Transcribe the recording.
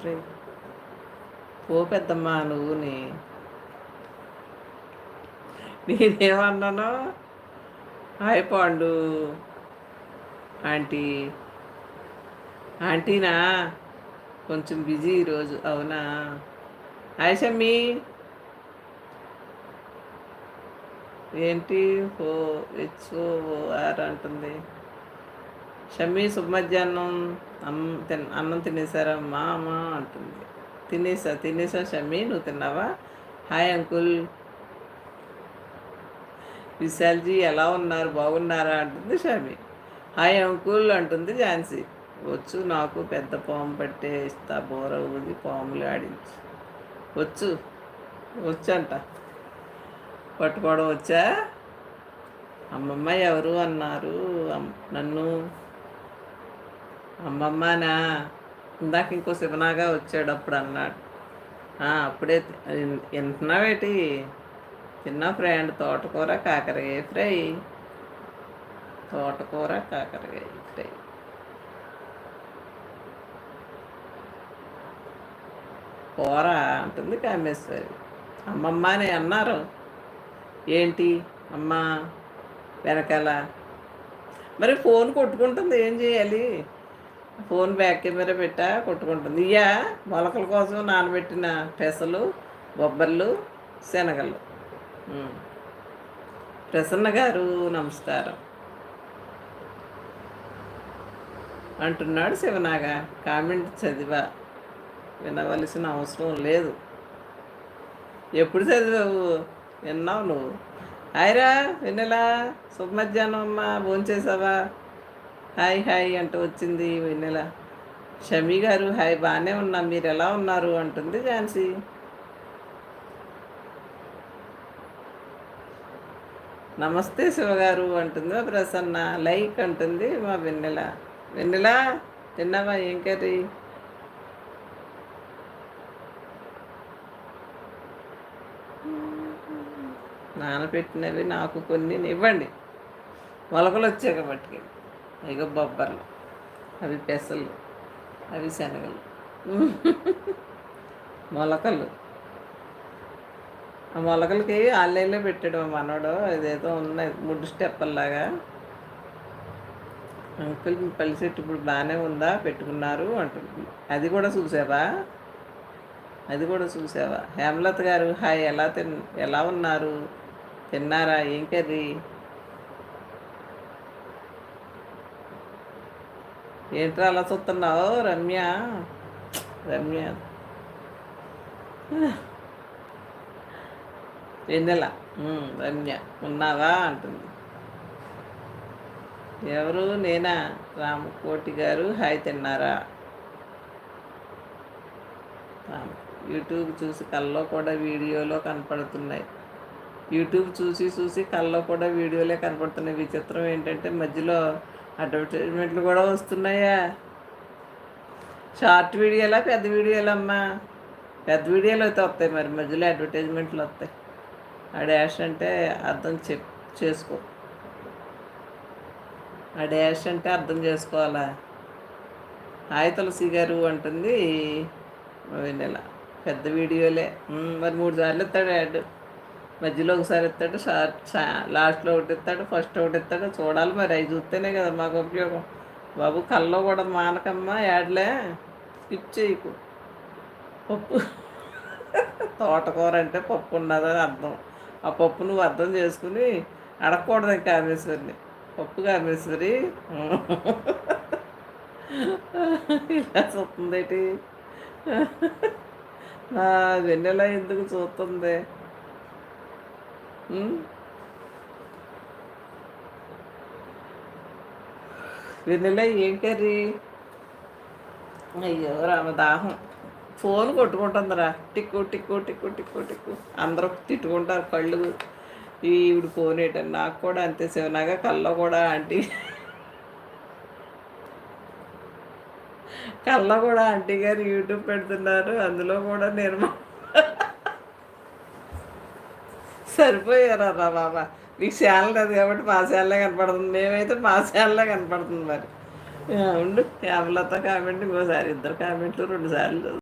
Fry ఓ పెద్దమ్మ నువ్వుని నేనేమన్నానో? హాయ్ పాండు. ఆంటీ. ఆంటీనా? కొంచెం బిజీ ఈరోజు. అవునా? హాయ్ షమ్మి. ఏంటి? ఓ హెచ్ఓ ఆర్ అంటుంది. షమ్మి శుభ అన్నం అన్నం తినేసారా మా అమ్మ అంటుంది. తినేసా తినేసా షమ్మి నువ్వు తిన్నావా? Hi uncle. విశాల్జీ ఎలా ఉన్నారు? బాగున్నారా? అంటుంది షమి హాయ్ అంకుల్ అంటుంది ఝాన్సీ. వచ్చు నాకు పెద్ద పాము పట్టే ఇస్తా బోర ఊది పాములు ఆడించు. వచ్చు వచ్చంట. పట్టుకోవడం వచ్చా? అమ్మమ్మ ఎవరు? అన్నారు. నన్ను అమ్మమ్మనా ఇందాక ఇంకో శివనాగా వచ్చాడు అప్పుడు అన్నాడు అప్పుడే తి- వింటున్నావేటి? తిన్న ఫ్రెండ్ తోటకూర కాకరకాయ ఫ్రై. తోటకూర కాకరకాయ ఫ్రై. కూర అంటుంది కామేశ్వరి. అమ్మమ్మ అని అన్నారు. ఏంటి అమ్మ వెనకాల? మరి ఫోన్ కొట్టుకుంటుంది ఏం చేయాలి? ఫోన్ బ్యాక్ కెమెరా పెట్టా కొట్టుకుంటుంది. ఇయ్యా మొలకల కోసం నానబెట్టిన పెసలు బొబ్బర్లు శనగలు. ప్రసన్న గారు నమస్కారం. అంటున్నాడు శివనాగ. కామెంట్ చదివా. వినవలసిన అవసరం లేదు. ఎప్పుడు చదివావు? విన్నావు నువ్వు. ఆయరా వినలా శుభ మధ్యాహ్నం అమ్మా. భోంచేసావా హాయ్ హాయ్ అంటూ వచ్చింది వెన్నెల. షమి గారు హాయ్ బాగానే ఉన్నా మీరు ఎలా ఉన్నారు? అంటుంది ఝాన్సీ. నమస్తే శివగారు అంటుంది మా ప్రసన్న. లైక్ అంటుంది మా వెన్నెల. వెన్నెల తిన్నావా? ఏం కర్రీ? నానబెట్టినవి నాకు కొన్ని ఇవ్వండి. మొలకలు వచ్చాక పట్టుకెళ్ళి ఇక బొబ్బర్లు అవి పెసలు అవి శనగలు. మొలకలు. ఆ మొలకలకి ఆన్లైన్లో పెట్టాడు మా మనవడు అదేదో ఉన్నాయి ముడ్డు స్టెప్పల్లాగా. అంకుల్ మీ పల్లి చెట్టు ఇప్పుడు బాగానే ఉందా? పెట్టుకున్నారు అంటుంది అది కూడా చూసావా? అది కూడా చూసావా? హేమలత గారు హాయ్ ఎలా తిన్ ఎలా ఉన్నారు? తిన్నారా? ఏం కర్రీ? ఏంట్రా అలా చూస్తున్నావు? రమ్య. రమ్య. వెన్నెల రమ్య. ఉన్నావా? అంటుంది. ఎవరు? నేనా? రామకోటి గారు. హాయ్ తిన్నారా? యూట్యూబ్ చూసి కల్లో కూడా వీడియోలో కనపడుతున్నాయి. యూట్యూబ్ చూసి చూసి కల్లో కూడా వీడియోలే కనపడుతున్నాయి. విచిత్రం ఏంటంటే మధ్యలో అడ్వర్టైజ్మెంట్లు కూడా వస్తున్నాయా? షార్ట్ వీడియోలా పెద్ద వీడియోలు అమ్మా పెద్ద వీడియోలు అయితే వస్తాయి మరి మధ్యలో అడ్వర్టైజ్మెంట్లు వస్తాయి. ఆ డాష్ అంటే అర్థం చెప్ చేసుకో. ఆ డాష్ అంటే అర్థం చేసుకోవాలా? హాయ్ తులసి గారు అంటుంది. వెన్నెల. పెద్ద వీడియోలే. మరి మూడు సార్లు ఇస్తాడు యాడ్. మధ్యలో ఒకసారి ఇస్తాడు లాస్ట్లో ఒకటి ఇస్తాడు ఫస్ట్ ఒకటి ఇస్తాడు చూడాలి మరి అవి చూస్తేనే కదా మాకు ఉపయోగం. బాబు కల్లో కూడా మానకమ్మా యాడ్లే స్కిప్ చేయకు. పప్పు. తోటకూర అంటే పప్పు ఉన్నదని అర్థం. ఆ పప్పు నువ్వు అర్థం చేసుకుని అడగకూడదు కామేశ్వరిని పప్పు కామేశ్వరి ఇలా చూస్తుందేటి? నా వెన్నెల ఎందుకు చూస్తుంది? వెన్నెల ఏం కర్రీ? అయ్యో రామదాహం ఫోన్ కొట్టుకుంటుందిరా. టిక్కు టిక్కు టిక్కు టిక్కు టిక్కు. అందరూ తిట్టుకుంటారు కళ్ళు. ఈవిడ ఫోన్ ఏంటని నాకు కూడా అంతే శివనాగా కళ్ళ కూడా ఆంటీ. కళ్ళ కూడా ఆంటీ గారు యూట్యూబ్ పెడుతున్నారు. అందులో కూడా నేను మా- సరిపోయారా రా బాబా? మీకు ఛానల్ అది కాబట్టి మా ఛానలే కనపడుతుంది మేమైతే మా ఛానలే కనపడుతుంది మరి. ఉండు. యాభలతో కామెంట్ ఇంకోసారి ఇద్దరు కామెంట్లు రెండు సార్లు